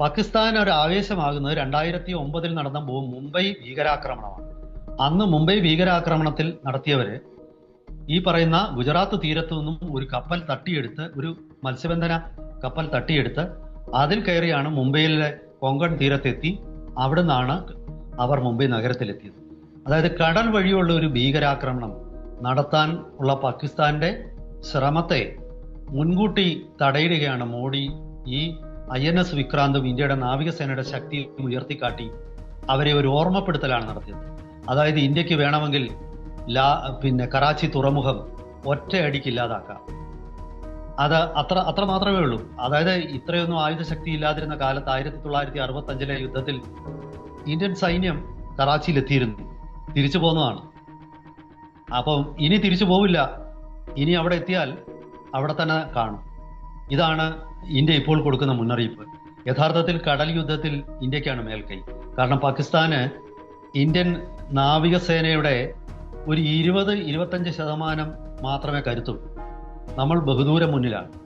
പാകിസ്ഥാൻ ഒരു ആവേശമാകുന്നത് രണ്ടായിരത്തി ഒമ്പതിൽ നടന്ന മുംബൈ ഭീകരാക്രമണമാണ്. അന്ന് മുംബൈ ഭീകരാക്രമണത്തിൽ നടത്തിയവര് ഈ പറയുന്ന ഗുജറാത്ത് തീരത്തു നിന്നും ഒരു കപ്പൽ തട്ടിയെടുത്ത് ഒരു മത്സ്യബന്ധന കപ്പൽ തട്ടിയെടുത്ത് അതിൽ കയറിയാണ് മുംബൈയിലെ കൊങ്കൺ തീരത്തെത്തി. അവിടെ നിന്നാണ് അവർ മുംബൈ നഗരത്തിലെത്തിയത്. അതായത് കടൽ വഴിയുള്ള ഒരു ഭീകരാക്രമണം നടത്താൻ ഉള്ള പാകിസ്ഥാന്റെ ശ്രമത്തെ മുൻകൂട്ടി തടയിടുകയാണ് മോഡി ഈ ഐ എൻ എസ് വിക്രാന്തും ഇന്ത്യയുടെ നാവികസേനയുടെ ശക്തി ഉയർത്തിക്കാട്ടി അവരെ ഒരു ഓർമ്മപ്പെടുത്തലാണ് നടത്തിയത്. അതായത് ഇന്ത്യയ്ക്ക് വേണമെങ്കിൽ ലാ പിന്നെ കറാച്ചി തുറമുഖം ഒറ്റയടിക്ക് ഇല്ലാതാക്കാം. അത് അത്ര അത്ര മാത്രമേ ഉള്ളൂ. അതായത് ഇത്രയൊന്നും ആയുധശക്തി ഇല്ലാതിരുന്ന കാലത്ത് ആയിരത്തി തൊള്ളായിരത്തി അറുപത്തി അഞ്ചിലെ യുദ്ധത്തിൽ ഇന്ത്യൻ സൈന്യം കറാച്ചിയിലെത്തിയിരുന്നു. തിരിച്ചു പോന്നതാണ് അപ്പം ഇനി തിരിച്ചു പോവില്ല. ഇനി അവിടെ എത്തിയാൽ അവിടെ തന്നെ കാണും. ഇതാണ് ഇന്ത്യ ഇപ്പോൾ കൊടുക്കുന്ന മുന്നറിയിപ്പ്. യഥാർത്ഥത്തിൽ കടൽ യുദ്ധത്തിൽ ഇന്ത്യക്കാണ് മേൽക്കൈ. കാരണം പാകിസ്ഥാന് ഇന്ത്യൻ നാവികസേനയുടെ ഒരു ഇരുപത് ഇരുപത്തഞ്ച് ശതമാനം മാത്രമേ കരുത്തുള്ളൂ. നമ്മൾ ബഹുദൂരം മുന്നിലാണ്.